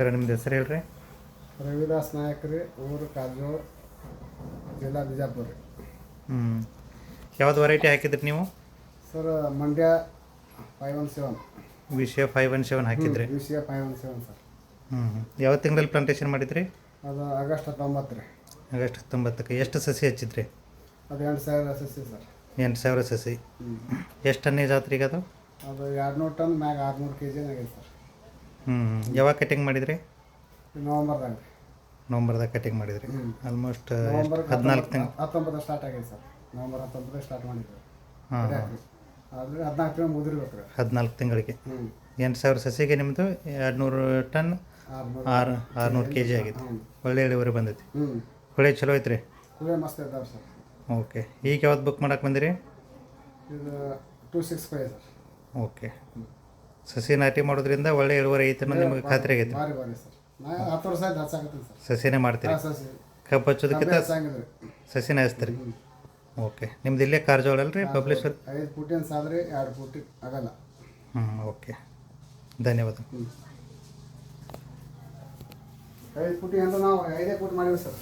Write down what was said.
Sir ನಿಮ್ದು ಹೆಸರು ಹೇಳ್ರಿ. ರವಿದಾಸ್ ನಾಯಕ್ ರೀ ಊರು ಕಾಜೋ ಜಿಲ್ಲಾ ಬಿಜಾಪುರ ರೀ. ಹ್ಞೂ ಯಾವ್ದು ವೆರೈಟಿ ಹಾಕಿದ್ರಿ ನೀವು? Sir Mandya five one seven ವಿಷಯ ಫೈವ್ ಒನ್ ಸೆವೆನ್ ಹಾಕಿದ್ರಿ. ವಿಷಯ ಫೈವ್ ಒನ್ ಸೆವೆನ್ ಸರ್. ಹ್ಞೂ ಯಾವ ತಿಂಗಳಲ್ಲಿ ಪ್ಲಾಂಟೇಶನ್ ಮಾಡಿದ್ರಿ? ಅದು ಆಗಸ್ಟ್ ಹತ್ತೊಂಬತ್ತು ರೀ. ಆಗಸ್ಟ್ ಹತ್ತೊಂಬತ್ತಕ್ಕೆ. ಎಷ್ಟು ಸಸಿ ಹಚ್ಚಿದ್ರಿ? ಅದು ಎಂಟು ಸಾವಿರ ಎಸ್ ಸರ್. ಎಂಟು ಸಾವಿರ ಸಸಿ. ಎಷ್ಟು ಟನ್ನೇಜ್ ಆತ್ರಿ ಈಗ ಅದು? ಅದು ಎರಡು ನೂರು ಟನ್ ಮ್ಯಾಗ ಆರುನೂರು ಕೆ ಜಿ ಆಗೈತೆ ಸರ್. ಹ್ಞೂ ಯಾವಾಗ ಕಟಿಂಗ್ ಮಾಡಿದ್ರಿ? ನವಂಬರ್ದಾಗ ನವಂಬರ್ದಾಗ ಕಟಿಂಗ್ ಮಾಡಿದ್ರಿ. ಆಲ್ಮೋಸ್ಟ್ ಹದಿನಾಲ್ಕು ತಿಂಗಳು ಹತ್ತೊಂಬತ್ತು ಸ್ಟಾರ್ಟ್ ಆಗಿದೆ ಸರ್. ನವಂಬರ್ ಹತ್ತೊಂಬತ್ತು ಸ್ಟಾರ್ಟ್ ಮಾಡಿದ್ರು ಹಾಂ ಆದರೆ ಹದಿನಾಲ್ಕು ತಿಂಗಳು ಮುದ್ರಿಬೇಕು ರೀ ಹದಿನಾಲ್ಕು ತಿಂಗಳಿಗೆ. ಎಂಟು ಸಾವಿರ ಸಸಿಗೆ ನಿಮ್ಮದು ಎರಡು ನೂರು ಟನ್ ಆರು ಆರುನೂರು ಕೆ ಜಿ ಹ್ಞೂ ಒಳ್ಳೆ ಇಳುವರಿ ಬಂದೈತಿ. ಹೊಳೆ ಚಲೋ ಐತ್ರಿ? ಮಸ್ತ್ ಇದ್ದಾವೆ ಸರ್. ಓಕೆ. ಈಗ ಯಾವ್ದು ಬುಕ್ ಮಾಡಕ್ಕೆ ಬಂದಿರಿ? ಇದು two six five sir. Okay. ಸಸಿ ನಾಟಿ ಮಾಡೋದ್ರಿಂದ ಒಳ್ಳೆ ಇಳುವರಿ ಐತೆ ಅನ್ನೋದು ನಿಮಗೆ ಖಾತ್ರಿ ಆಗೈತೆ. ಭಾರಿ ಭಾರಿ ಸರ್. ನಾ ಹತ್ತು ವರ್ಷ ಆಯ್ತು ಹಚ್ಚಾಕತ್ತೀನಿ ಸರ್. ಸಸಿನೇ ಮಾಡ್ತೀರಿ? ಹಾಂ ಕಬ್ಬು ಹಚ್ಚೋದಕ್ಕಿಂತ ಹಚ್ಚಂಗಿದ್ರಿ ಸಸಿನೇ ಹಚ್ತೀರಿ ಓಕೆ. ನಿಮ್ದು ಇಲ್ಲೇ ಕಾರಜೋಳ ಅಲ್ರಿ? ಪಬ್ಲಿಷರ್? ಐದು ಫುಟಿನ ಸಾದ್ರಿ ಎರಡು ಫುಟಿ ಆಗಲ್ಲ. ಹ್ಞೂ ಓಕೆ. ಧನ್ಯವಾದ. ಐದು ಪೂಟಿ ಅಂದ್ರೆ ನಾವು ಐದೇ ಫುಟ್ ಮಾಡಿವಿ ಸರ್.